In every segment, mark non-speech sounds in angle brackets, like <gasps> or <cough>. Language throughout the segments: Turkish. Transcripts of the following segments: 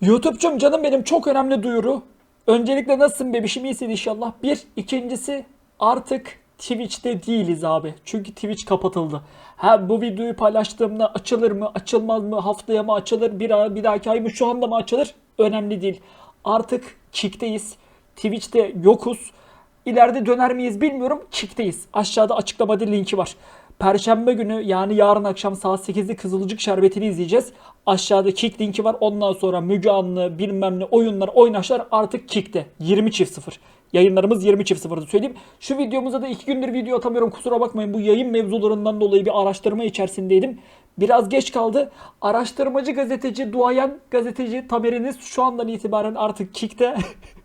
YouTube'cum canım benim çok önemli duyuru. Öncelikle nasılsın bebişim iyisin inşallah. Bir. ikincisi artık Twitch'te değiliz abi. Çünkü Twitch kapatıldı. Ha bu videoyu paylaştığımda açılır mı açılmaz mı haftaya mı açılır bir, ay- bir dahaki ay mı şu anda mı açılır önemli değil. Artık Kick'teyiz. Twitch'te yokuz. İleride döner miyiz bilmiyorum. Kick'teyiz. Aşağıda açıklamada linki var. Perşembe günü yani yarın akşam saat 8'de Kızılcık Şerbeti'ni izleyeceğiz. Aşağıda Kick linki var. Ondan sonra Müge Anlı bilmem ne oyunlar oynaşlar artık Kick'te. 20 çift 0. Yayınlarımız 20 çift 0'da söyleyeyim. Şu videomuza da 2 gündür video atamıyorum kusura bakmayın. Bu yayın mevzularından dolayı bir araştırma içerisindeydim. Biraz geç kaldı. Araştırmacı gazeteci, duayen gazeteci Tamer'iniz şu andan itibaren artık Kick'te. <laughs>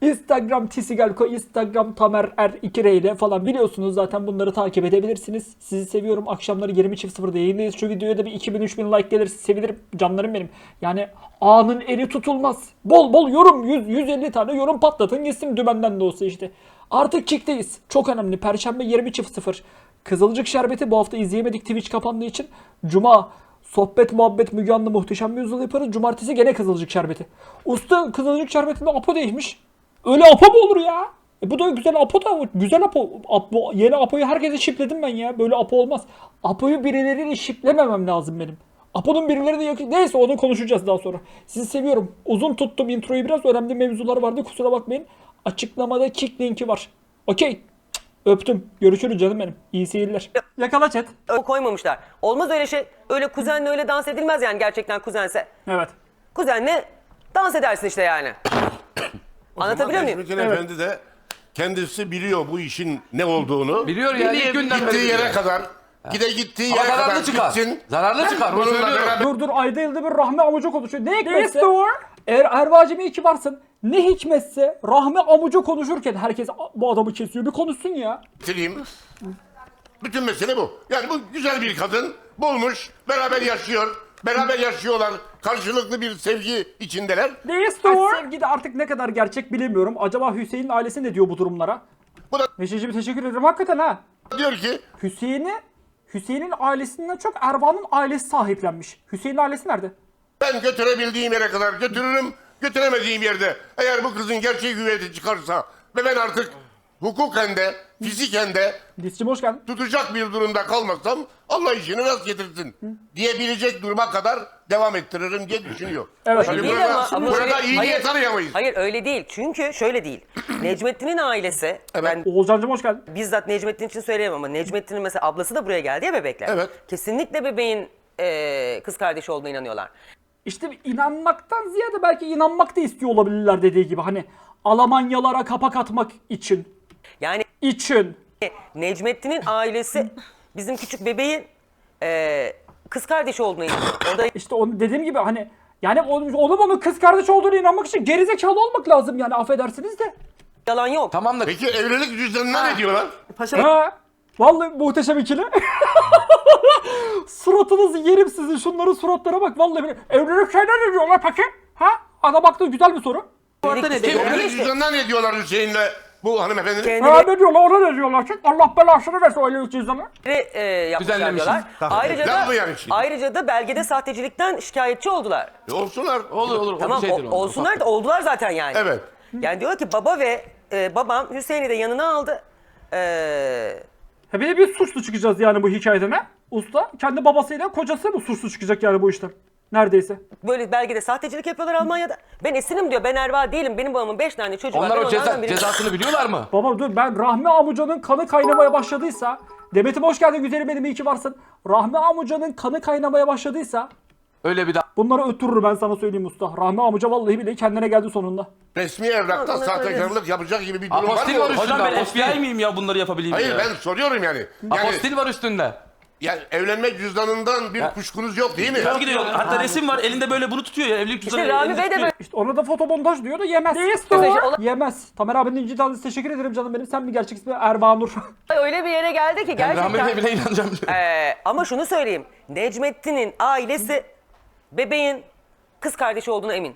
Instagram Tisigelko, Instagram Tamer Er 2 R ile falan biliyorsunuz zaten bunları takip edebilirsiniz. Sizi seviyorum. Akşamları 20.00'da yayındayız. Şu videoya da bir 2000-3000 like gelirse sevinirim canlarım benim. Yani anın eli tutulmaz. Bol bol yorum 100 150 tane yorum patlatın gitsin dümenden de olsa işte. Artık kickteyiz. Çok önemli. Perşembe 20.00. Kızılcık Şerbeti bu hafta izleyemedik Twitch kapandığı için. Cuma Sohbet muhabbet Müge Anlı muhteşem bir yüzyıl yaparız. Cumartesi gene Kızılcık Şerbeti. Usta Kızılcık Şerbeti'nde Apo değişmiş. Öyle Apo mu olur ya? E bu da güzel Apo da güzel Apo. Apo yeni Apo'yu herkese şipledim ben ya. Böyle Apo olmaz. Apo'yu birileriyle şiplememem lazım benim. Apo'nun birileri de yakın. Neyse onu konuşacağız daha sonra. Sizi seviyorum. Uzun tuttum introyu biraz. Önemli mevzular vardı. Kusura bakmayın. Açıklamada kick linki var. Okey. Öptüm. Görüşürüz canım benim. İyi seyirler. Yakala chat. Ö- koymamışlar. Olmaz öyle şey. Öyle kuzenle öyle dans edilmez yani gerçekten kuzense. Evet. Kuzenle dans edersin işte yani. <coughs> <coughs> Anlatabiliyor muyum? Necmettin Efendi de kendisi biliyor bu işin ne olduğunu. Biliyor ya ilk günden beri Gittiği biliyor. yere kadar, gide gittiği Ama yere kadar zararlı çıkar. gitsin. Zararlı çıkar. Bunu Bununla söylüyorum. beraber Dur dur ayda yılda bir Rahmi Amucu konuşuyor. Ne hikmetse eğer Ervacimi iki varsın ne hikmetse Rahmi Amucu konuşurken herkes bu adamı kesiyor bir konuşsun ya. bitireyim. Bütün mesele bu. Yani bu güzel bir kadın bulmuş, beraber yaşıyor. Beraber yaşıyorlar. Karşılıklı bir sevgi içindeler. Ay, sevgi de artık ne kadar gerçek bilemiyorum. Acaba Hüseyin'in ailesi ne diyor bu durumlara? Bu da Neşeciğim teşekkür ederim hakikaten ha. diyor ki Hüseyin'i Hüseyin'in ailesinden çok Ervan'ın ailesi sahiplenmiş. Hüseyin'in ailesi nerede? ben götürebildiğim yere kadar götürürüm. Götüremediğim yerde eğer bu kızın gerçek hüviyeti çıkarsa ve ben artık hukuken de fiziken de Discim hoş geldin. tutacak bir durumda kalmazsam Allah işini rast getirsin diyebilecek duruma kadar devam ettiririm diye düşünüyor. Evet. Tabii Değil burada, ama- ama burada öyle- iyi hayır. niyet arayamayız. Hayır öyle değil. Çünkü şöyle değil. <clears throat> Necmettin'in ailesi, ben Oğulcan'cım hoş geldin. bizzat Necmettin için söyleyemem ama Necmettin'in mesela ablası da buraya geldi ya bebekler. Evet. Kesinlikle bebeğin eee, kız kardeşi olduğuna inanıyorlar. İşte inanmaktan ziyade belki inanmak da istiyor olabilirler dediği gibi. Hani Almanyalara kapak atmak için. Yani için. Necmettin'in ailesi bizim küçük bebeğin eee, kız kardeşi olduğuna inanıyor. O da İşte onu dediğim gibi hani yani onun, onun onun kız kardeş olduğunu inanmak için gerizekalı olmak lazım yani affedersiniz de. yalan yok. Tamam da Peki evlilik cüzdanına ne diyorlar? Ha, vallahi muhteşem ikili. <laughs> <laughs> Suratınızı yerim sizin şunların suratlara bak vallahi. billahi. Evlilik şeyler ne diyorlar peki? Ha? Ana baktı güzel bir soru. Evlilik cüzdanına ne diyorlar Hüseyin'le bu hanımefendinin? Ha ne diyorlar ona ne diyorlar ki? Allah belasını versin o evlilik cüzdanı. e, yapmışlar Düzenlemişiz. diyorlar. Ayrıca Laf da, yani şimdi? ayrıca da belgede sahtecilikten şikayetçi oldular. E, Olsunlar. olur olur. Tamam bir o- o. olsunlar da oldular zaten yani. Evet. Yani diyor ki baba ve e, babam Hüseyin'i de yanına aldı. E, Ha bir suçlu çıkacağız yani bu hikayeden ha? Usta kendi babasıyla kocası mı suçlu çıkacak yani bu işten? Neredeyse. böyle belgede sahtecilik yapıyorlar Almanya'da. Ben Esin'im diyor. Ben Erva değilim. Benim babamın 5 tane çocuğu var. Onlar Ben o ceza, onlardan biriyim. cezasını biliyorlar mı? Baba dur ben Rahmi Amuca'nın kanı kaynamaya başladıysa Demet'im hoş geldin güzelim benim iyi ki varsın. Rahmi Amuca'nın kanı kaynamaya başladıysa Öyle bir daha. Bunları öttürür ben sana söyleyeyim usta. Rahmi Amuca vallahi bile kendine geldi sonunda. Resmi evrakta Onlar sahtekarlık yapacak gibi bir durum var Apostil mı? var üstünde. Hocam ben apostil. FBI miyim ya bunları yapabileyim Hayır ya? ben soruyorum yani. Yani, Apostil var üstünde. yani evlenme cüzdanından bir kuşkunuz yok değil mi? Tabii ki de yok. Hatta resim var elinde böyle bunu tutuyor ya evlilik cüzdanı. İşte Rami elinde Bey de tutuyor. böyle. İşte ona da fotomontaj diyor da yemez. Mesela olan- Yemez. Tamer abinin inci tanesi teşekkür ederim canım benim. Sen bir gerçek ismi Erbanur. <laughs> Öyle bir yere geldi ki Ben Rahmi Bey'e gerçekten. bile inanacağım. E, ama şunu söyleyeyim. Necmettin'in ailesi bebeğin kız kardeşi olduğuna emin.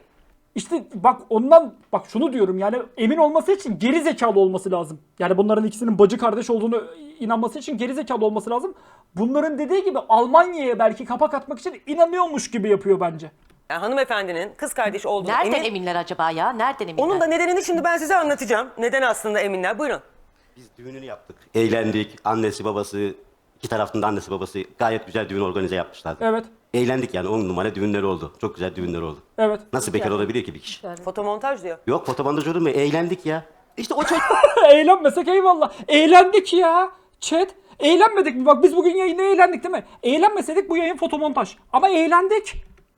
İşte bak ondan bak şunu diyorum yani emin olması için geri zekalı olması lazım. Yani bunların ikisinin bacı kardeş olduğunu inanması için geri zekalı olması lazım. Bunların dediği gibi Almanya'ya belki kapak atmak için inanıyormuş gibi yapıyor bence. Yani hanımefendinin kız kardeşi olduğunu Nereden emin. eminler acaba ya? Nereden eminler? Onun da nedenini şimdi ben size anlatacağım. Neden aslında eminler? Buyurun. Biz düğününü yaptık. Eğlendik. Annesi babası, iki tarafında annesi babası gayet güzel düğün organize yapmışlardı. Evet. Eğlendik yani on numara düğünler oldu. Çok güzel düğünler oldu. Evet. Nasıl bekar olabilir ki bir kişi? Fotomontaj diyor. Yok fotomontaj olur mu? Eğlendik ya. İşte o çocuk <laughs> Eğlenmesek eyvallah. Eğlendik ya. Chat. Eğlenmedik mi? Bak biz bugün yayında eğlendik değil mi? Eğlenmeseydik bu yayın fotomontaj. Ama eğlendik.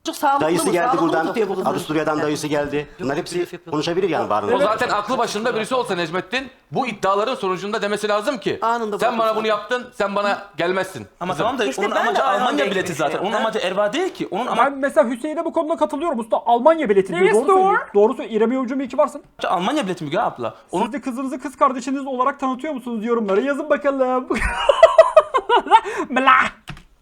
Çocuk sağlıklı dayısı mı? geldi Sağlıklı buradan. tutuyor bu kızı? Avusturya'dan dayısı geldi. Bunlar hepsi konuşabilir yani O zaten aklı başında birisi olsa Necmettin bu iddiaların sonucunda demesi lazım ki Anında sen bana bırakırsın. bunu yaptın sen bana gelmezsin. Ama Kızım. tamam da İşte onun ben de amacı Almanya bileti zaten. Onun amacı Erva değil ki. Onun amacı Ben mesela Hüseyin'e bu konuda katılıyorum. Usta Almanya bileti diyor. Doğru söylüyor. Doğru söylüyor. İrem Yolcu iyi ki varsın. Almanya bileti Müge abla. Onun Siz de kızınızı kız kardeşiniz olarak tanıtıyor musunuz yorumlara? Yazın bakalım. Mela.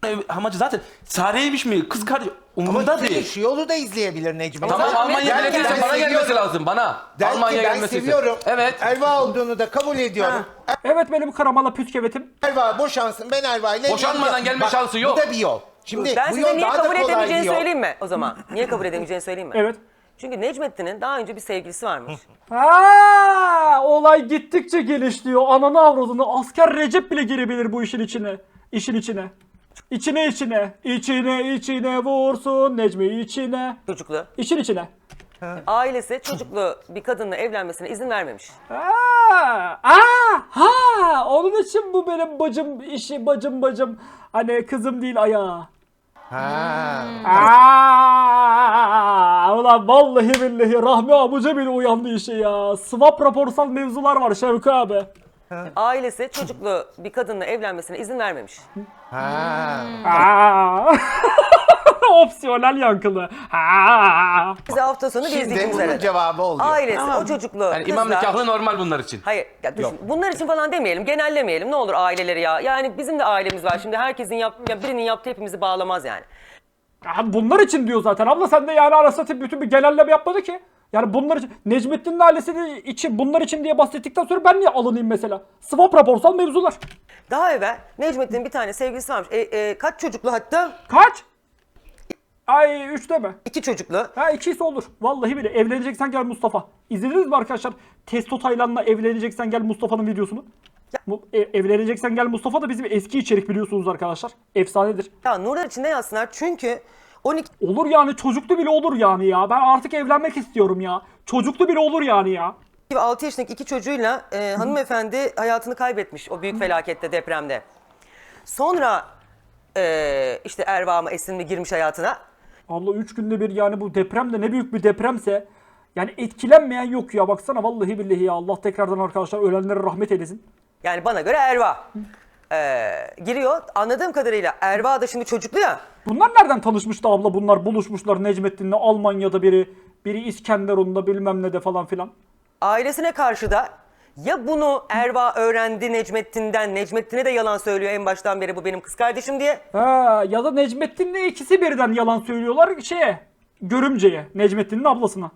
ev- amacı zaten Sare'ymiş mi? Kız kardeş umurunda Ama değil. şu yolu da izleyebilir Necmi. Tamam Zaten Almanya der ki bana gelmesi seviyorum. lazım bana. Der Almanya ben gelmesi seviyorum. Evet. Erva olduğunu da kabul ediyorum. Evet benim karamala püskevetim. Erva boşansın ben Erva ile Boşanmadan evleneceğim. gelme Bak, şansı yok. Bu da bir yol. Şimdi Ben bu size yol niye daha da kabul kolay bir edemeyeceğini yol. söyleyeyim mi o zaman? Niye kabul edemeyeceğini söyleyeyim mi? Evet. Çünkü Necmettin'in daha önce bir sevgilisi varmış. Ha, olay gittikçe gelişiyor. Ananı avradını asker Recep bile girebilir bu işin içine. İşin içine. İçine içine. İçine içine vursun Necmi içine. Çocuklu. İşin içine. Ailesi çocuklu bir kadınla evlenmesine izin vermemiş. Aa, aa, ha, onun için bu benim bacım işi bacım bacım. Hani kızım değil ayağı. Ha. Aa, ulan vallahi billahi Rahmi abuca bile uyandı işe ya. Swap raporsal mevzular var Şevki abi. Ailesi çocuklu bir kadınla evlenmesine izin vermemiş. Ha. Aa. <laughs> Opsiyonel yankılı. Ha. Bize hafta sonu Şimdi gezdiğimiz bunun arada. cevabı oluyor. Ailesi o çocuklu Yani imam kızla- nikahlı normal bunlar için. Hayır, ya düşün, bunlar için falan demeyelim, genellemeyelim. Ne olur aileleri ya. Yani bizim de ailemiz var. Şimdi herkesin yap, ya birinin yaptığı hepimizi bağlamaz yani. Ya bunlar için diyor zaten. Abla sen de yani arası satayım bütün bir genelleme yapmadı ki. Yani bunlar için Necmettin'in ailesi için bunlar için diye bahsettikten sonra ben niye alınayım mesela? Swap raporsal mevzular. Daha evvel Necmettin'in bir tane sevgilisi varmış. E, e, kaç çocuklu hatta? Kaç? Ay üç deme. İki çocuklu. Ha ikisi olur. Vallahi bile evleneceksen gel Mustafa. İzlediniz mi arkadaşlar? Testo Taylan'la evleneceksen gel Mustafa'nın videosunu. Bu, e, evleneceksen gel Mustafa da bizim eski içerik biliyorsunuz arkadaşlar. Efsanedir. Ya nurlar içinde yazsınlar çünkü 12 Olur yani çocuklu bile olur yani ya. Ben artık evlenmek istiyorum ya. Çocuklu bile olur yani ya. ve 6 yaşındaki iki çocuğuyla e, hanımefendi hayatını kaybetmiş o büyük felakette depremde. Sonra e, işte Erva mı Esin mi girmiş hayatına. Abla 3 günde bir yani bu deprem de ne büyük bir depremse yani etkilenmeyen yok ya baksana vallahi billahi ya Allah tekrardan arkadaşlar ölenlere rahmet eylesin. Yani bana göre Erva. E, giriyor. Anladığım kadarıyla Erva da şimdi çocuklu ya. Bunlar nereden tanışmıştı abla bunlar buluşmuşlar Necmettin'le Almanya'da biri biri İskenderun'da bilmem ne de falan filan. ailesine karşı da ya bunu Erva öğrendi Necmettin'den, Necmettin'e de yalan söylüyor en baştan beri bu benim kız kardeşim diye. Ha ya da Necmettin'le ikisi birden yalan söylüyorlar şeye görümceye Necmettin'in ablasına.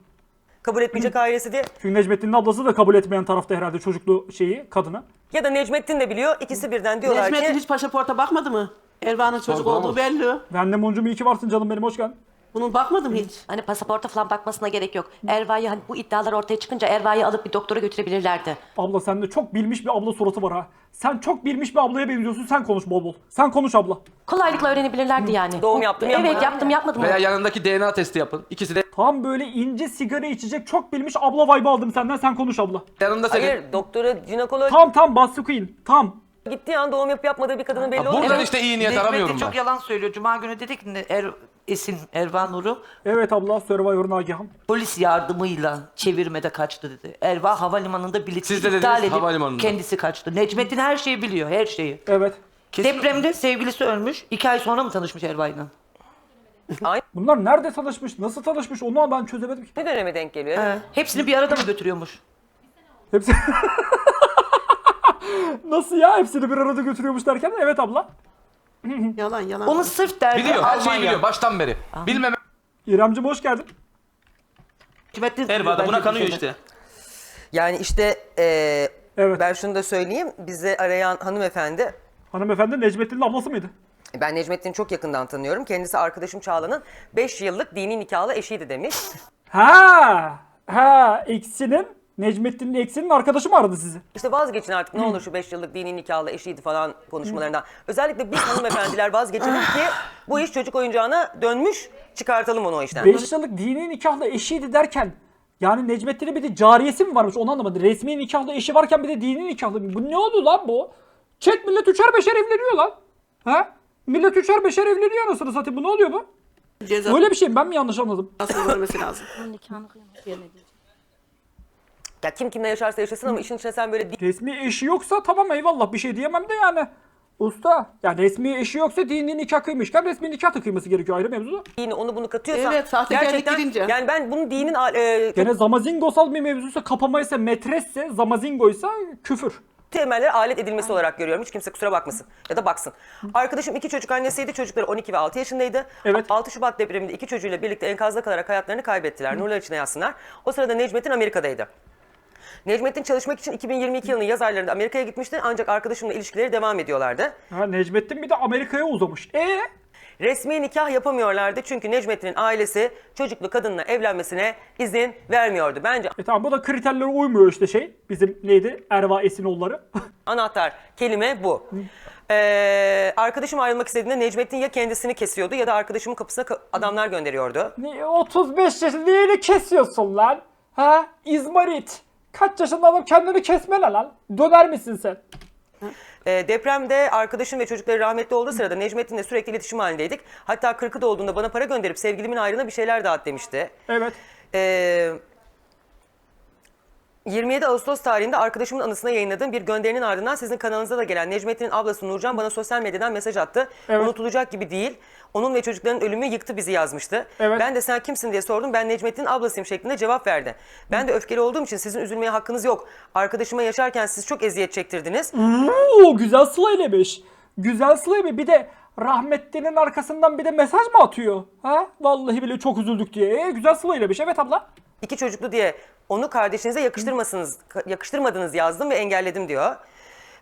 Kabul etmeyecek ailesi diye. Çünkü Necmettin'in ablası da kabul etmeyen tarafta herhalde çocuklu şeyi kadını. Ya da Necmettin de biliyor. ikisi birden diyorlar Necmettin ki hiç pasaporta bakmadı mı? Erva'nın çocuk olduğu belli. Ben de Moncum iyi ki varsın canım benim hoş geldin. Bunun bakmadım hiç. Hani pasaporta falan bakmasına gerek yok. Erva'yı hani bu iddialar ortaya çıkınca Erva'yı alıp bir doktora götürebilirlerdi. Abla sende çok bilmiş bir abla suratı var ha. Sen çok bilmiş bir ablaya benziyorsun sen konuş bol bol. Sen konuş abla. Kolaylıkla öğrenebilirlerdi yani. Doğum yaptım, yapmadım. Evet yaptım yapmadım. Veya yanındaki DNA testi yapın. İkisi de Tam böyle ince sigara içecek çok bilmiş abla vibe aldım senden sen konuş abla. yanında senin. hayır doktora, jinekoloğa Tam tam Basri Queen tam. gittiği an doğum yapıp yapmadığı bir kadının belli Ha, olur. buradan işte iyi niyet Necmettin aramıyorum ben. çok yalan söylüyor. Cuma günü dedik ki er, Esin, Erva Nur'u Evet abla Survivor Nagihan. polis yardımıyla çevirmede kaçtı dedi. Erva havalimanında bileti Siz de dediniz, iptal edip havalimanında. kendisi kaçtı. Necmettin her şeyi biliyor, her şeyi. Evet. Depremde sevgilisi ölmüş. İki ay sonra mı tanışmış Erva'yla? Bunlar nerede tanışmış? Nasıl tanışmış? Onu ben çözemedim ki. Ne döneme denk geliyor? He. Hepsini bir arada mı götürüyormuş? Hepsi... <laughs> Nasıl ya? Hepsini bir arada götürüyormuş derken evet abla. <laughs> Yalan yalan. Onu sırf derdi Biliyor her şeyi Almanya. biliyor baştan beri. Bilmeme İremcim hoş geldin. Necmettin Erva da bence buna kanıyor işte. Yani işte e, Evet. ben şunu da söyleyeyim. Bizi arayan hanımefendi Hanımefendi Necmettin'in ablası mıydı? Ben Necmettin'i çok yakından tanıyorum. Kendisi arkadaşım Çağla'nın 5 yıllık dini nikahlı eşiydi demiş. Ha, ha eksinin Necmettin'in eksinin arkadaşı mı aradı sizi? İşte vazgeçin artık ne olur şu 5 yıllık dini nikahlı eşiydi falan konuşmalarından. Özellikle biz hanımefendiler vazgeçelim ki bu iş çocuk oyuncağına dönmüş çıkartalım onu o işten. 5 yıllık dini nikahlı eşiydi derken yani Necmettin'in bir de cariyesi mi varmış onu anlamadım. Resmi nikahlı eşi varken bir de dini nikahlı. Bu ne oldu lan bu? Çek millet üçer beşer evleniyor lan. Ha? Millet üçer beşer evleniyor anasını satayım. Bu ne oluyor bu? Ceza Böyle bir şey mi? Ben mi yanlış anladım? görmesi lazım. Ya kim kimle yaşarsa yaşasın ama işin içine sen böyle Resmi eşi yoksa tamam eyvallah bir şey diyemem de yani. Usta. Ya resmi eşi yoksa dini nikah kıymışken resmi nikah da kıyması gerekiyor ayrı mevzu. dini onu bunu katıyorsan Evet, sahtekarlık girince. yani ben bunun dinin al- e, Gene zamazingosal bir mevzuysa kapamaysa metresse zamazingoysa küfür. temeller alet edilmesi olarak görüyorum. Hiç kimse kusura bakmasın ya da baksın. Arkadaşım iki çocuk annesiydi. Çocukları 12 ve 6 yaşındaydı. Evet. 6 Şubat depreminde iki çocuğuyla birlikte enkazda kalarak hayatlarını kaybettiler. Nurlar içine yazsınlar. O sırada Necmettin Amerika'daydı. Necmettin çalışmak için 2022 yılının yaz aylarında Amerika'ya gitmişti ancak arkadaşımla ilişkileri devam ediyorlardı. Ha Necmettin bir de Amerika'ya uzamış. E Resmi nikah yapamıyorlardı çünkü Necmettin'in ailesi çocuklu kadınla evlenmesine izin vermiyordu. Bence E tamam bu da kriterlere uymuyor işte şey. Bizim neydi? Erva Esinoğulları. <laughs> Anahtar kelime bu. Ee, arkadaşım ayrılmak istediğinde Necmettin ya kendisini kesiyordu ya da arkadaşımın kapısına ka- adamlar gönderiyordu. Niye 35 yaşında neyini kesiyorsun lan? Ha? İzmarit. Kaç yaşında adam kendini kesme ne lan? Döner misin sen? Ee, depremde arkadaşım ve çocukları rahmetli olduğu sırada Necmettin'le sürekli iletişim halindeydik. Hatta 40'ı da olduğunda bana para gönderip sevgilimin ayrına bir şeyler dağıt demişti. Evet. Ee, 27 Ağustos tarihinde arkadaşımın anısına yayınladığım bir gönderinin ardından sizin kanalınıza da gelen Necmettin'in ablası Nurcan bana sosyal medyadan mesaj attı. Evet. Unutulacak gibi değil. Onun ve çocukların ölümü yıktı bizi yazmıştı. Evet. Ben de sen kimsin diye sordum. Ben Necmettin'in ablasıyım şeklinde cevap verdi. Ben de öfkeli olduğum için sizin üzülmeye hakkınız yok. Arkadaşıma yaşarken siz çok eziyet çektirdiniz. Oo güzel slaylemiş. Güzel slaymış. Bir de rahmetlinin arkasından bir de mesaj mı atıyor? Ha? Vallahi bile çok üzüldük diye. E, güzel slaylemiş. Evet abla. İki çocuklu diye onu kardeşinize yakıştırmasınız, yakıştırmadınız yazdım ve engelledim diyor.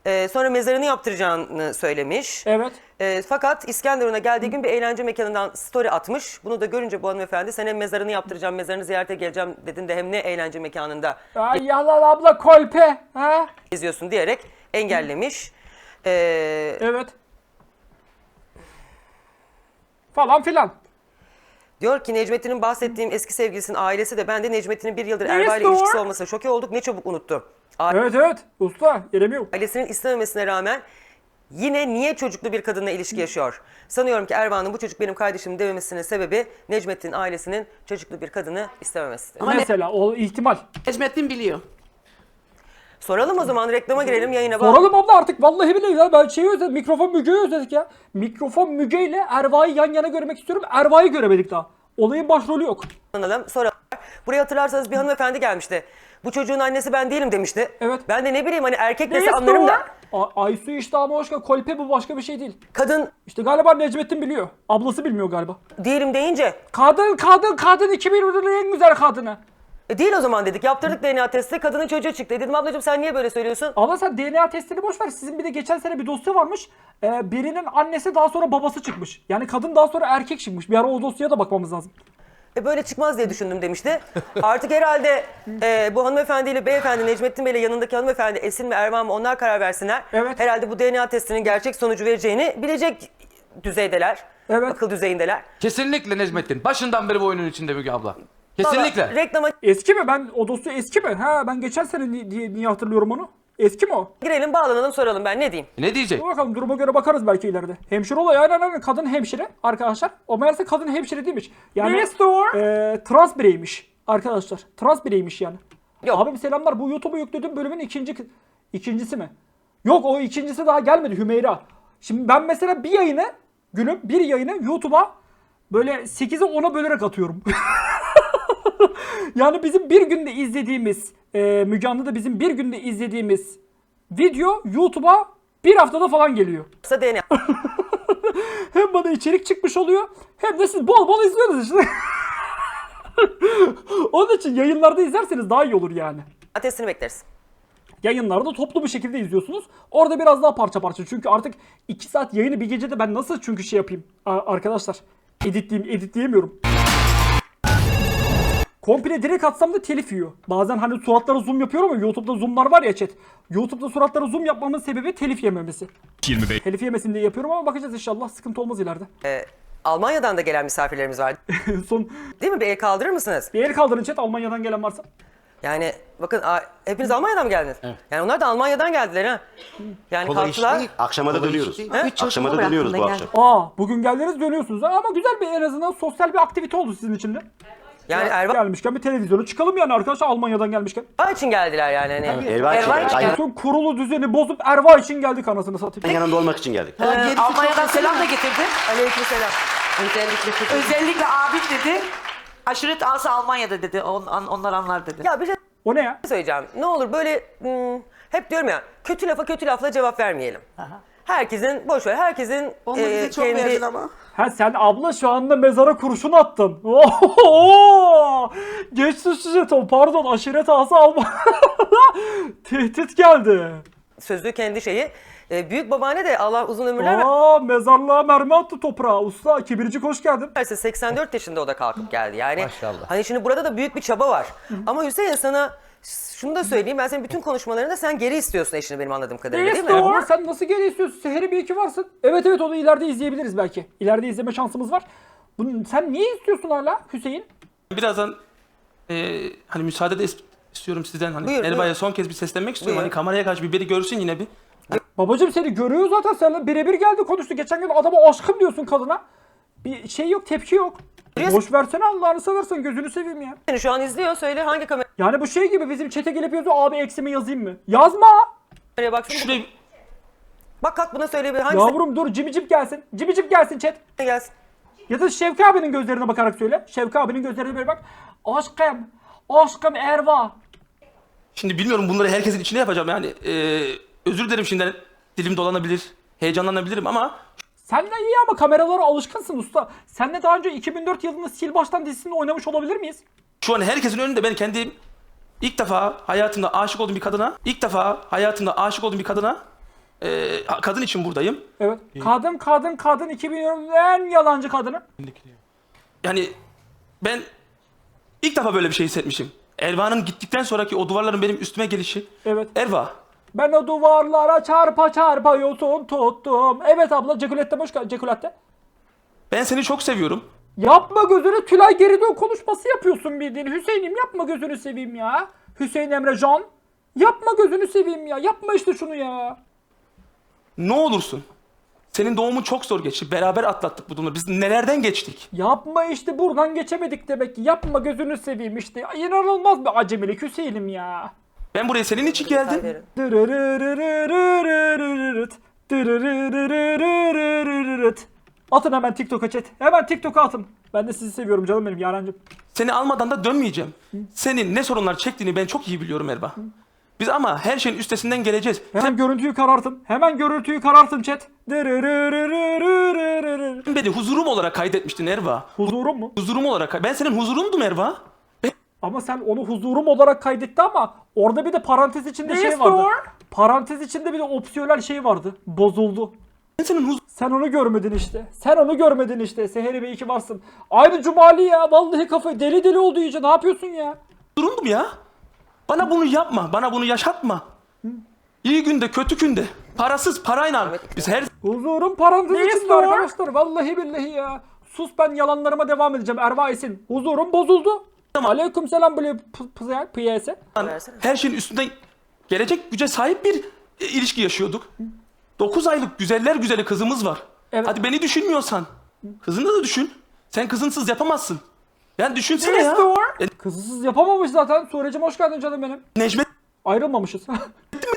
Ee, sonra mezarını yaptıracağını söylemiş. Evet. Ee, fakat İskenderun'a geldiği gün bir eğlence mekanından story atmış. Bunu da görünce bu hanımefendi sen hem mezarını yaptıracağım, mezarını ziyarete geleceğim dedin de hem ne eğlence mekanında Ay yalan abla kolpe. Ha? geziyorsun diyerek engellemiş. Ee, Evet. Falan filan. Diyor ki Necmettin'in bahsettiğim eski sevgilisinin ailesi de ben de Necmettin'in bir yıldır Neresi ile ilişkisi olmasına şoke olduk. Ne çabuk unuttu. Evet evet. Usta yerimi yok. ailesinin istememesine rağmen yine niye çocuklu bir kadınla ilişki yaşıyor? Sanıyorum ki Erva'nın bu çocuk benim kardeşim dememesinin sebebi Necmettin ailesinin çocuklu bir kadını istememesidir. Mesela o ihtimal. Necmettin biliyor. Soralım o zaman reklama girelim yayına bak. Soralım abla artık vallahi bile ya ben şeyi özledim. Mikrofon Müge'yi özledik ya. Mikrofon Müge ile Erva'yı yan yana görmek istiyorum. Erva'yı göremedik daha. Olayın başrolü yok. Soralım, soralım. Buraya hatırlarsanız bir hanımefendi gelmişti. Bu çocuğun annesi ben değilim demişti. Evet. Ben de ne bileyim hani erkek dese Neyse anlarım o. da. A- Aysu işte ama hoş geldin. Kolpe bu başka bir şey değil. Kadın İşte galiba Necmettin biliyor. Ablası bilmiyor galiba. değilim deyince Kadın kadın kadın 2020'nin en güzel kadını. E, değil o zaman dedik. Yaptırdık DNA testi kadının çocuğu çıktı. Dedim ablacığım sen niye böyle söylüyorsun? Ama sen DNA testini boş ver. Sizin bir de geçen sene bir dosya varmış. Ee, birinin annesi daha sonra babası çıkmış. Yani kadın daha sonra erkek çıkmış. Bir ara o dosyaya da bakmamız lazım. E böyle çıkmaz diye düşündüm demişti. Artık herhalde e, bu hanımefendiyle beyefendi Necmettin Bey'le yanındaki hanımefendi Esin mi Erman mı onlar karar versinler. Evet. Herhalde bu DNA testinin gerçek sonucu vereceğini bilecek düzeydeler. Evet. Akıl düzeyindeler. Kesinlikle Necmettin. Başından beri bu oyunun içinde Müge abla. Kesinlikle. Vallahi reklama Eski mi? Ben o dosya eski mi? Ha ben geçen sene ni- diye niye hatırlıyorum onu? Eski mi o? girelim bağlanalım soralım ben ne diyeyim. Ne diyecek? Dur bakalım duruma göre bakarız belki ileride. Hemşire olay aynen aynen kadın hemşire arkadaşlar. O meğerse kadın hemşire değilmiş. Yani e, trans bireymiş arkadaşlar. Trans bireymiş yani. Yok. Abim selamlar bu YouTube'a yüklediğim bölümün ikinci ikincisi mi? Yok o ikincisi daha gelmedi Hümeyra. Şimdi ben mesela bir yayını gülüm bir yayını YouTube'a böyle 8'e 10'a bölerek atıyorum. <laughs> <laughs> yani bizim bir günde izlediğimiz e, Müge Anlı'da bizim bir günde izlediğimiz video YouTube'a bir haftada falan geliyor. <laughs> Kısa DNA <laughs> Hem bana içerik çıkmış oluyor hem de siz bol bol izliyorsunuz işte. Onun için yayınlarda izlerseniz daha iyi olur yani. testini bekleriz. Yayınlarda toplu bir şekilde izliyorsunuz. Orada biraz daha parça parça. Çünkü artık 2 saat yayını bir gecede ben nasıl çünkü şey yapayım arkadaşlar. Editleyeyim, editleyemiyorum. Komple direkt atsam da telif yiyor. Bazen hani suratlara zoom yapıyorum ama YouTube'da zoomlar var ya chat. YouTube'da suratlara zoom yapmamın sebebi telif yememesi. Telif yemesin diye yapıyorum ama bakacağız inşallah. Sıkıntı olmaz ileride. Almanya'dan da gelen misafirlerimiz var. En <laughs> son Değil mi? Bir el kaldırır mısınız? bir el kaldırın chat Almanya'dan gelen varsa. Yani bakın a- hepiniz Almanya'dan mı geldiniz? Yani onlar da Almanya'dan geldiler ha. Yani Kolay iş kalktılar. değil. Akşama da Kolay iş dönüyoruz. değil. Üç Akşama da bıraktım dönüyoruz bu geldim. akşam. Aa bugün geldiniz dönüyorsunuz ama güzel bir en azından sosyal bir aktivite oldu sizin için de. Yani Erva Gelmişken bir televizyona çıkalım yani arkadaşlar Almanya'dan gelmişken. için geldiler yani. Hani. Erva için Erva için Aynen. Bütün kurulu düzeni bozup Erva için geldik anasını satayım. yanında olmak için geldik. Ee, Almanya'dan selam da getirdi. Aleykümselam. Özellikle. Özellikle abim dedi. Aşiret ağası Almanya'da dedi. On, an- onlar anlar dedi. Ya bir şey O ne ya? söyleyeceğim. Ne olur böyle hmm, hep diyorum ya kötü lafa kötü lafla cevap vermeyelim. Herkesin boş ver. Herkesin Onu e, bize çok verdin ama. Ha sen abla şu anda mezara kurşun attın. <laughs> Geç suçlu jeton pardon aşiret ağası alma. <laughs> Tehdit geldi. sözü kendi şeyi. E, büyük babaanne de Allah uzun ömürler Aa mezarlığa mermi attı toprağa. Usta kibircik hoş geldin. versin 84 yaşında o da kalkıp geldi. Yani Maşallah. hani şimdi burada da büyük bir çaba var. Ama Hüseyin sana şunu da söyleyeyim. Ben senin bütün konuşmalarında sen geri istiyorsun eşini benim anladığım kadarıyla değil mi? Ama sen nasıl geri istiyorsun? Seher'i bir iki varsın. Evet evet onu ileride izleyebiliriz belki. İleride izleme şansımız var. Bunu, sen niye istiyorsun hala Hüseyin? Birazdan e, hani müsaade de is- istiyorum sizden. Hani Buyur, Elva'ya buyur. son kez bir seslenmek istiyorum. Buyur. Hani kameraya karşı bir biri görsün yine bir. Babacım seni görüyor zaten seninle birebir geldi konuştu. Geçen gün adama aşkım diyorsun kadına. Bir şey yok tepki yok. Boş versene Allah'ını seversen gözünü seveyim ya. Seni şu an izliyor. Söyle hangi kameraya Yani bu şey gibi bizim çete gelip yazıyor abi eksimi yazayım mı? Yazma. baksın? Şuraya Bak kalk buna söyleyebilir. Hangisine Yavrum dur cimicip gelsin. Cimicip gelsin chat. gelsin? Ya da Şevki abinin gözlerine bakarak söyle. Şevki abinin gözlerine böyle bak. Aşkım. Aşkım Erva. Şimdi bilmiyorum bunları herkesin içine yapacağım yani. e, özür dilerim şimdiden dilim dolanabilir. Heyecanlanabilirim ama Sen de iyi ama kameralara alışkınsın usta. Sen de daha önce 2004 yılında Sil Baştan dizisinde oynamış olabilir miyiz? şu an herkesin önünde ben kendim ilk defa hayatımda aşık olduğum bir kadına, ilk defa hayatımda aşık olduğum bir kadına e, kadın için buradayım. Evet. Kadın kadın kadın 2000 yılının en yalancı kadını. Yani ben ilk defa böyle bir şey hissetmişim. Erva'nın gittikten sonraki o duvarların benim üstüme gelişi. Evet. Erva, Ben o duvarlara çarpa çarpa yosun tuttum. Evet abla Cekulette hoş geldin. Cekulette. ben seni çok seviyorum. Yapma gözünü Tülay geri dön konuşması yapıyorsun bildiğin. Hüseyin'im yapma gözünü seveyim ya. Hüseyin Emre Can. Yapma gözünü seveyim ya. Yapma işte şunu ya. Ne olursun. Senin doğumun çok zor geçti. Beraber atlattık bu durumları. Biz nelerden geçtik? Yapma işte buradan geçemedik demek ki. Yapma gözünü seveyim işte. İnanılmaz bir acemilik Hüseyin'im ya. Ben buraya senin için geldim. Atın hemen TikTok'a chat. Hemen TikTok'a atın. Ben de sizi seviyorum canım benim yarancım. Seni almadan da dönmeyeceğim. Senin ne sorunlar çektiğini ben çok iyi biliyorum Erba. Biz ama her şeyin üstesinden geleceğiz. Hemen Sen görüntüyü karartın. Hemen görüntüyü karartın chat. beni huzurum olarak kaydetmiştin Erva. Huzurum mu? Huzurum olarak. Ben senin huzurundum Erva. Ama sen onu huzurum olarak kaydetti ama orada bir de parantez içinde şey vardı. Parantez içinde bir de opsiyonel şey vardı. Bozuldu. Sen onu görmedin işte. Sen onu görmedin işte. Seheri Bey iki varsın. Aynı Cumali ya. Vallahi kafayı deli deli oldu iyice. Ne yapıyorsun ya? ya. Bana bunu yapma. Bana bunu yaşatma. İyi günde, kötü günde. Parasız, parayla. Biz her Huzurum parantez içinde arkadaşlar. Vallahi billahi ya. Sus ben yalanlarıma devam edeceğim. Erva Esin. Huzurum bozuldu. Aleyküm selam böyle zaman her şeyin üstünden gelecek güce sahip bir e, ilişki yaşıyorduk. 9 aylık güzeller güzeli kızımız var. Evet. Hadi beni düşünmüyorsan kızını da düşün. Sen kızınsız yapamazsın. Yani düşünsene ya. E, Kızısız yapamamış zaten. Surecim hoş geldin canım benim. <laughs> Necmettin Ayrılmamışız. mi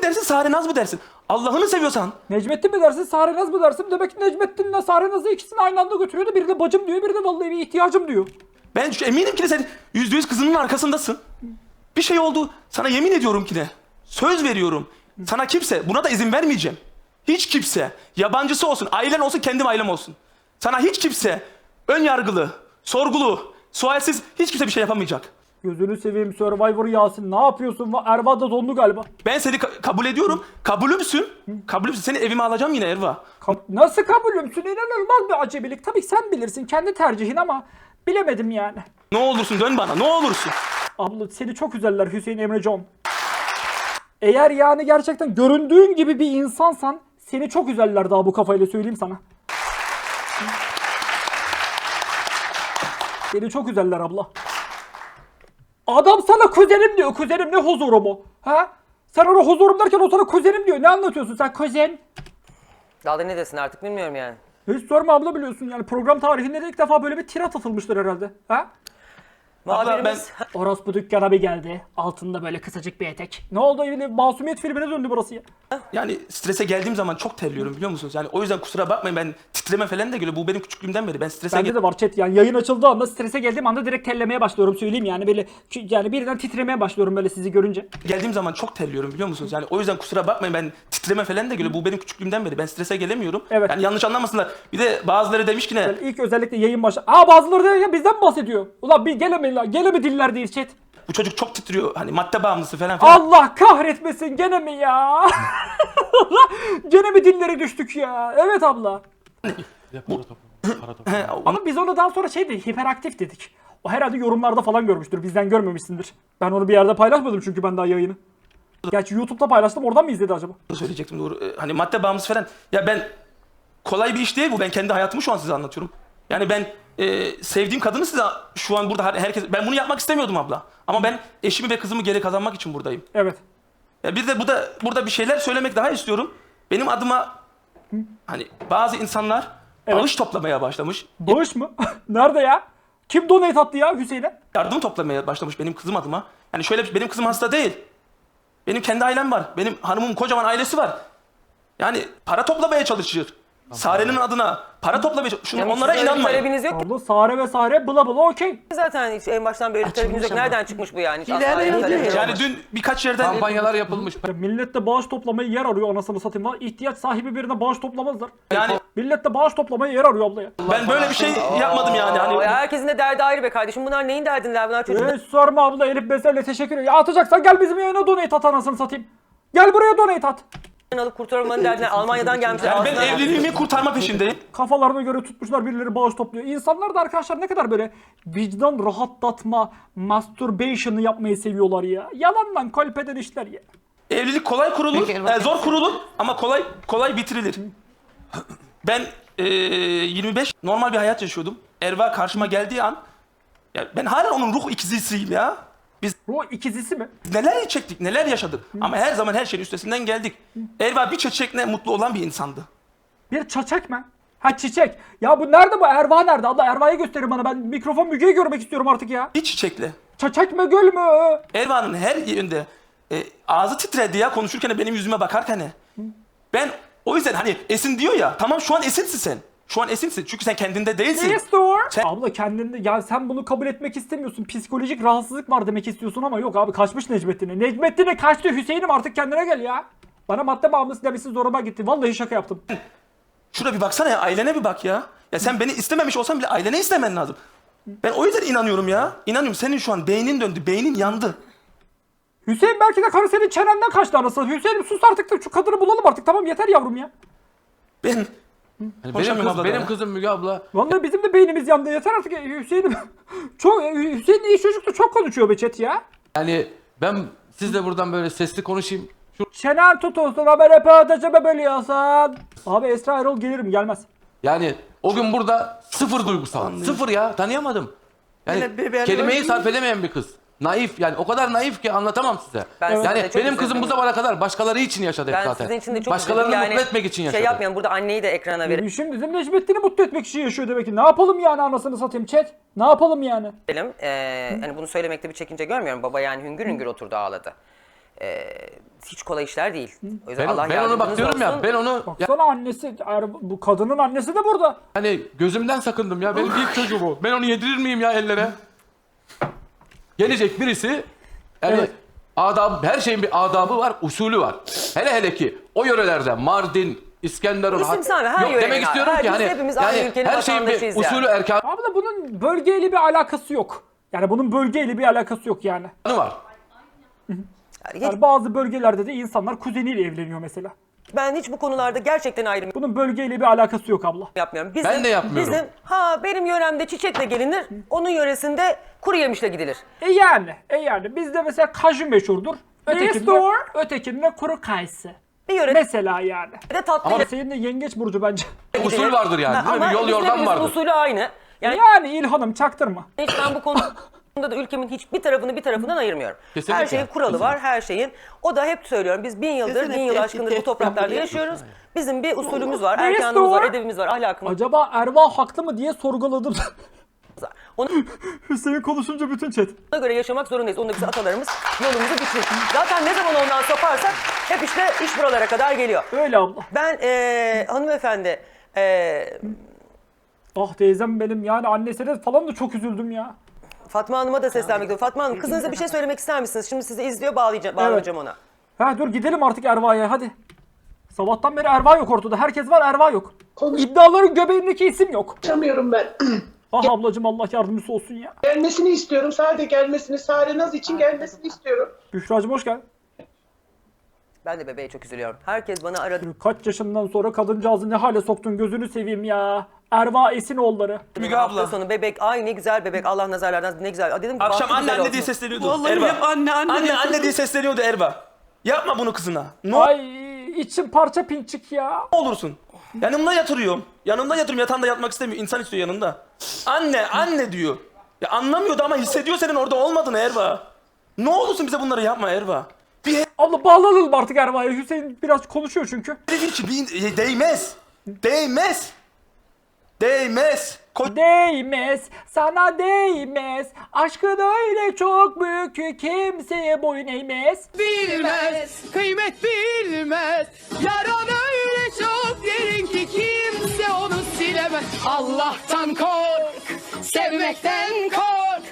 dersin, Sarenaz mı dersin? Allah'ını seviyorsan. Necmettin mi dersin, Sarenaz mı dersin? Demek ki Necmettin'le Sarenaz'ı ikisini aynı anda götürüyordu. Biri de bacım diyor, biri de vallahi bir ihtiyacım diyor. Ben şu- eminim ki de sen yüzde yüz kızının arkasındasın. Bir şey oldu. Sana yemin ediyorum ki de. Söz veriyorum. Sana kimse buna da izin vermeyeceğim. Hiç kimse yabancısı olsun, ailen olsun, kendim ailem olsun. Sana hiç kimse ön yargılı, sorgulu, sualsiz hiç kimse bir şey yapamayacak. Gözünü seveyim Survivor Yasin. Ne yapıyorsun? Va- Erva da dondu galiba. Ben seni ka- kabul ediyorum. Kabulümsün. Kabulümsün. Seni evime alacağım yine Erva. Ka- Nasıl kabulümsün? İnanılmaz bir acemilik. Tabii sen bilirsin. Kendi tercihin ama bilemedim yani. Ne olursun dön bana. Ne olursun. Abla seni çok üzerler Hüseyin Emrecan. Eğer yani gerçekten göründüğün gibi bir insansan seni çok üzerler daha bu kafayla söyleyeyim sana. Seni çok üzerler abla. Adam sana kuzenim diyor. Kuzenim ne huzurumu? Ha? Sen ona huzurum derken o sana kuzenim diyor. Ne anlatıyorsun sen kuzen? Daha da ne desin artık bilmiyorum yani. Hiç sorma abla biliyorsun yani program tarihinde de ilk defa böyle bir tirat atılmıştır herhalde. Ha? Muhabirimiz Orospu dükkana bir geldi. Altında böyle kısacık bir etek. Ne oldu evine? Masumiyet filmine döndü burası ya. Yani strese geldiğim zaman çok terliyorum biliyor musunuz? Yani o yüzden kusura bakmayın ben titreme falan da geliyor. Bu benim küçüklüğümden beri. Ben strese Bende de var chat yani yayın açıldığı anda strese geldiğim anda direkt terlemeye başlıyorum söyleyeyim yani böyle yani birden titremeye başlıyorum böyle sizi görünce. geldiğim zaman çok terliyorum biliyor musunuz? Yani o yüzden kusura bakmayın ben titreme falan da geliyor. Bu benim küçüklüğümden beri. Ben strese gelemiyorum. Evet. Yani yanlış anlamasınlar. Bir de bazıları demiş ki ne? Yani ilk özellikle yayın başı. Aa bazıları da ya bizden bahsediyor. Ulan bir geleme lan geleme diller değil chat. Bu çocuk çok titriyor. Hani madde bağımlısı falan filan. Allah kahretmesin gene mi ya? <laughs> gene mi dillere düştük ya? Evet abla. He, <clears throat> onu- Ama biz onu daha sonra şey dedik, hiperaktif dedik. O herhalde yorumlarda falan görmüştür. Bizden görmemişsindir. Ben onu bir yerde paylaşmadım çünkü ben daha yayını. Gerçi YouTube'da paylaştım. Oradan mı izledi acaba? söyleyecektim doğru. Ee, Hani madde bağımlısı falan. Ya ben kolay bir iş değil bu. Ben kendi hayatımı şu an size anlatıyorum. Yani ben e, sevdiğim kadını size şu an burada her- herkes ben bunu yapmak istemiyordum abla. Ama ben eşimi ve kızımı geri kazanmak için buradayım. Evet. Ya bir de bu da burada bir şeyler söylemek daha istiyorum. Benim adıma hani bazı insanlar Evet. bağış toplamaya başlamış. Bağış mı? <laughs> Nerede ya? Kim donate attı ya Hüseyin'e? Yardım toplamaya başlamış benim kızım adıma. Yani şöyle benim kızım hasta değil. Benim kendi ailem var. Benim hanımın kocaman ailesi var. Yani para toplamaya çalışıyor. Sare'nin adına para toplamaya. Şunu, Ama onlara sizin öyle inanmayın. talebiniz yok ki Abla Sare ve Sare bıla bıla okey. zaten hiç en baştan beri talebiniz yok. ama. Nereden çıkmış bu yani? Hiç talebiniz ya. yok. Yani dün birkaç yerden Kampanyalar yapılmış. Ya millet de bağış toplamaya yer arıyor anasını satayım lan. İhtiyaç sahibi birine bağış toplamazlar. yani Millet de bağış toplamaya yer arıyor abla ya. ben böyle bir şey yapmadım yani. Hani ya herkesin de derdi ayrı be kardeşim. Bunlar neyin derdindeler? Bunlar çocuk. Hiç sorma abla Elif Besel'le teşekkür ederim. Ya atacaksan gel bizim yayına donate at anasını satayım. Gel buraya donate at. Alıp kurtarılmanın derdine Almanya'dan gelmişler. yani ben evliliğimi kurtarma peşindeyim. Kafalarına göre tutmuşlar birileri bağış topluyor. İnsanlar da arkadaşlar ne kadar böyle vicdan rahatlatma, masturbation'ı yapmayı seviyorlar ya. Yalandan kolpeden işler ya. Evlilik kolay kurulur, Peki, e, zor kurulur ama kolay kolay bitirilir. Ben e, 25 normal bir hayat yaşıyordum. Erva karşıma geldiği an ya ben hala onun ruh ikizisiyim ya. Biz Bu ikizisi mi? neler çektik, neler yaşadık ama her zaman her şeyin üstesinden geldik. Erva bir çiçekle mutlu olan bir insandı. Bir çiçek mi? Ha çiçek. Ya bu nerede bu? Erva nerede? Abla Erva'yı gösterin bana. Ben mikrofon mügeyi görmek istiyorum artık ya. Bir çiçekle. Çiçek mi gül mü? Erva'nın her yerinde e, ağzı titredi ya konuşurken benim yüzüme bakarken. Ben o yüzden hani Esin diyor ya tamam şu an Esinsin sen. Şu an Esinsin çünkü sen kendinde değilsin. Yes. Sen- Abla kendinde ya sen bunu kabul etmek istemiyorsun. Psikolojik rahatsızlık var demek istiyorsun ama yok abi kaçmış Necmettin'e. Necmettin'e kaçtı Hüseyin'im artık kendine gel ya. Bana madde bağımlısı demesi zoruma gitti. Vallahi şaka yaptım. Şurada bir baksana ya ailene bir bak ya. Ya sen beni istememiş olsan bile ailene istemen lazım. Ben o yüzden inanıyorum ya. İnanıyorum senin şu an beynin döndü, beynin yandı. Hüseyin belki de karı senin çenenden kaçtı anasını. Hüseyin sus artık da şu kadını bulalım artık tamam yeter yavrum ya. Ben Hani benim, kız, benim ya. kızım Müge abla. Vallahi bizim de beynimiz yandı yeter artık Hüseyin'im. <laughs> çok Hüseyin iyi çocuk da çok konuşuyor be chat ya. Yani ben sizle buradan böyle sesli konuşayım. Şu Çenen tutulsun haber röportajımı bölüyorsan. Abi Esra Erol gelirim gelmez. Yani o gün burada sıfır duygusal. Sıfır ya tanıyamadım. Yani Yine kelimeyi sarf edemeyen bir kız. Naif yani o kadar naif ki anlatamam size. Ben size yani çok benim kızım bu üzüldüm. zamana kadar başkaları için yaşadı hep Ben zaten. sizin için de çok Başkalarını üzüldüm. mutlu etmek için yaşadı. Şey yapmayalım burada anneyi de ekrana verelim. Şimdi bizim Necmettin'i mutlu etmek için yaşıyor demek ki. Ne yapalım yani anasını satayım chat? Ne yapalım yani? Ee, hani bunu söylemekte bir çekince görmüyorum. Baba yani hüngür hüngür oturdu ağladı. Ee, hiç kolay işler değil. O yüzden Ben, Allah ben onu bak diyorum ya ben onu ya, Baksana annesi, er- bu kadının annesi de burada. hani gözümden sakındım ya benim <gasps> ilk çocuğum bu. Ben onu yedirir miyim ya ellere? Gelecek birisi yani Evet. adab her şeyin bir adabı var, usulü var. Hele hele ki o yörelerde Mardin, İskenderun İsim sana, her Yok, demek istiyorum Her- ki hani hepimiz aynı yani ülkenin her şeyin bir yani. usulü erkanı Abla bunun bölgeyle bir alakası yok. Yani bunun bölgeyle bir alakası yok yani. var. Yani hiç- Yani bazı bölgelerde de insanlar kuzeniyle evleniyor mesela. Ben hiç bu konularda gerçekten ayrım Bunun bölgeyle bir alakası yok abla. yapmıyorum. Bizim, Ben de yapmıyorum. Bizim, ha benim yöremde çiçekle gelinir, onun yöresinde kuru yemişle gidilir. E yani, e yani bizde mesela kaju meşhurdur. Ötekinde, doğru. ötekinde kuru kayısı. Bir yörede Mesela yani. de tatlı Ama senin de yengeç burcu bence. Usul vardır yani değil mi? Ama Bir yol bizde yordam bizim vardır. usulü aynı. Yani Yani İlhan'ım çaktırma. hiç ben bu <laughs> konuda da ülkemin hiçbir tarafını bir tarafından ayırmıyorum. Kesinlikle. Her şeyin kuralı var, her şeyin. O da hep söylüyorum. Biz bin yıldır, bin Kesinlikle, yıl aşkındır bu kesinlikle. topraklarda yaşıyoruz. Bizim bir usulümüz var, Neresi erkanımız var, doğru? edebimiz var, ahlakımız Acaba Erva haklı mı diye sorguladım. var. Ona <laughs> Hüseyin konuşunca bütün chat. göre yaşamak zorundayız. Onu da bize atalarımız yolumuzu biçmiş. Zaten ne zaman ondan saparsak hep işte iş buralara kadar geliyor. Öyle abla. Ben eee hanımefendi eee Ah teyzem benim yani annesine falan da çok üzüldüm ya. Fatma Hanım'a da seslenmek istiyorum. Fatma Hanım kızınıza bir şey söylemek ister misiniz? Şimdi sizi izliyor bağlayacağım, bağlayacağım ona. Ha dur gidelim artık Erva'ya hadi. Sabahtan beri Erva yok ortada. Herkes var Erva yok. İddiaların göbeğindeki isim yok. Konuşamıyorum ben. <clears throat> Ah ablacım Allah yardımcısı olsun ya. Gelmesini istiyorum. Sadece gelmesini, Sare Naz için gelmesini istiyorum. Büşra'cım hoş geldin. Ben de bebeğe çok üzülüyorum. Herkes bana aradı. Kaç yaşından sonra kadıncağızı ne hale soktun gözünü seveyim ya. Erva Esinoğulları. Müge Hafta abla. sonu bebek ay ne güzel bebek Allah nazarlardan ne güzel. Dedim ki, Akşam bahtı anne güzel anne olsun. diye sesleniyordu Vallahi Erva. hep anne, anne Anne diye anne diye sesleniyordu Erva. Yapma bunu kızına. Ne Ay içim parça pinçik ya. olursun. Yanımda yatırıyorum. Yanımda yatırıyorum. Yatağında yatmak istemiyor. İnsan istiyor yanında. Anne anne diyor. Ya anlamıyordu ama hissediyor senin orada olmadığını Erva. Ne olursun bize bunları yapma Erva. Bir Abla bağlanalım artık Erva'ya. Hüseyin biraz konuşuyor çünkü. herif ki bir e, değmez. Değmez. Değmez. Ko- Değmez, sana değmez. Aşkın öyle çok büyük ki kimseye boyun eğmez. bilmez, kıymet bilmez. Yaran öyle çok derin ki kimse onu silemez. Allah'tan kork, sevmekten kork.